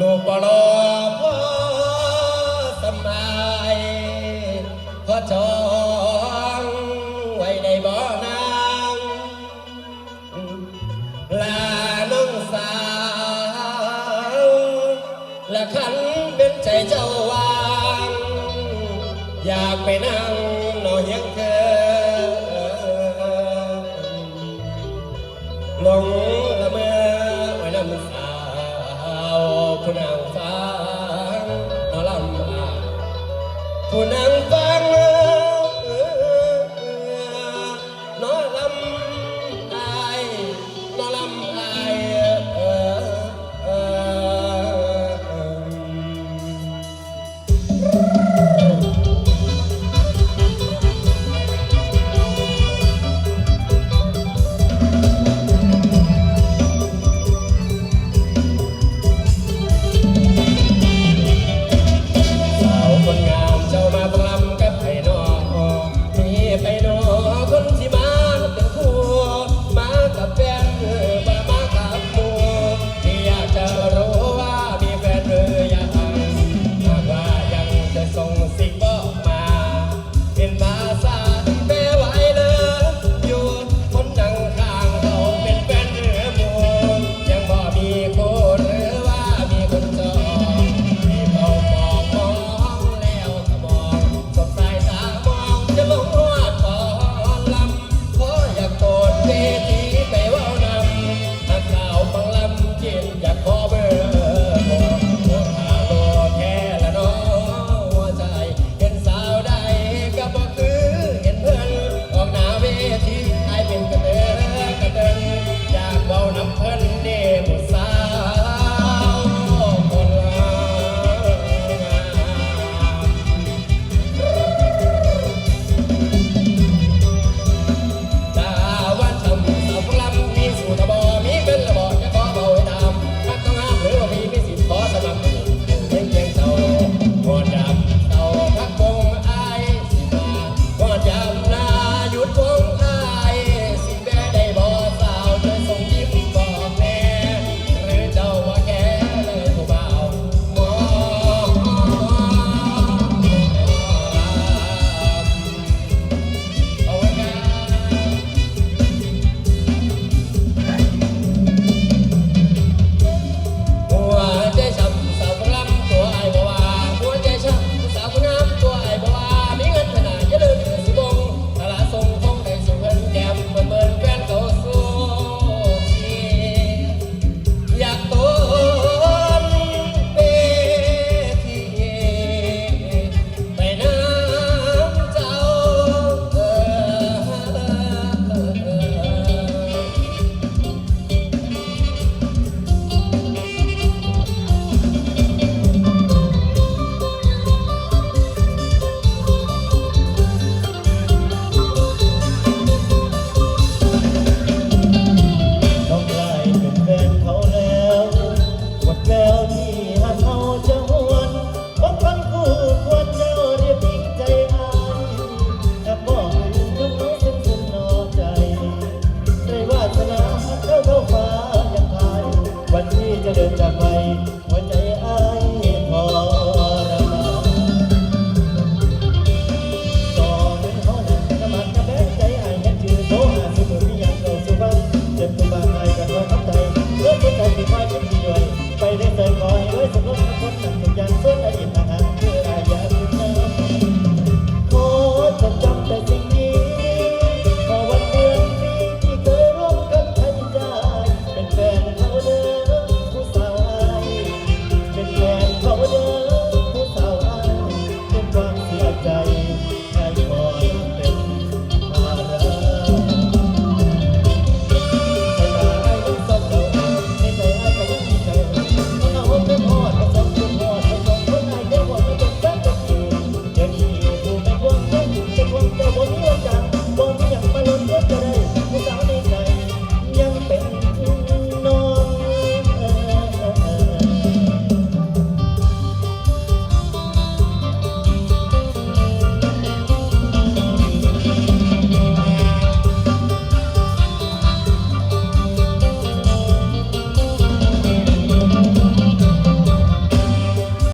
ลูกบอลอพ่อสำบายพ่อจองไว้ในบ่อนางลาน้องสาวและขันเป็นใจเจ้าวาง อยากไปนั่ง